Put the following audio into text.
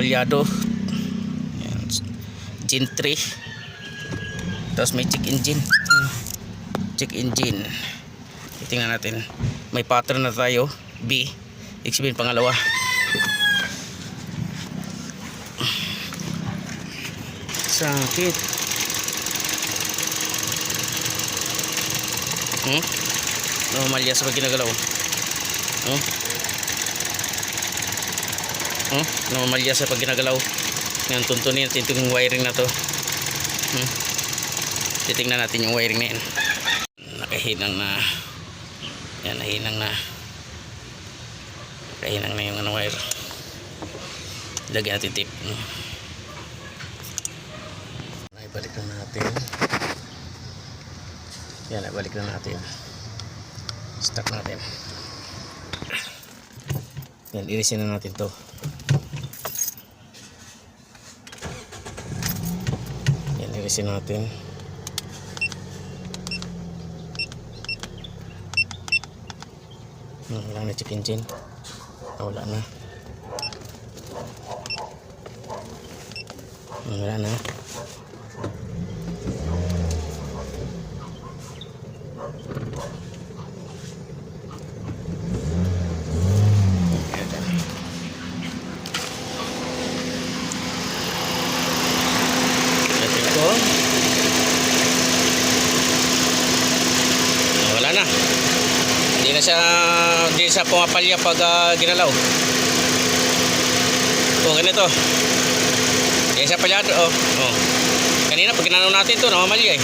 palyado. Yan. Gen 3. Tapos may check engine. Check engine. Tingnan natin. May pattern na tayo. B. Ibig sabihin pangalawa. Sakit. Hmm? Normalya sa pag ginagalaw. Hmm? Hmm? Normalya sa pag ginagalaw. Ngayon tuntunin natin itong wiring na to. Hmm? Titingnan natin yung wiring na yan. Nakahinang na. Yan, nahinang na. Nakahinang na yung ano wire. Lagyan natin tape. Hmm. Naibalik na natin. Yan, naibalik na natin. Start natin. Yan, irisin na natin to. Yan, irisin natin. Hmm, wala na check engine. Ah, wala na. Hmm, wala na. Natin ko. Ah, Wala na. Hindi na siya hindi siya pumapalya pag ah, ginalaw. Oh, ganito. Hindi siya palyado oh. oh. Kanina pag ginalaw natin to, namamalya eh.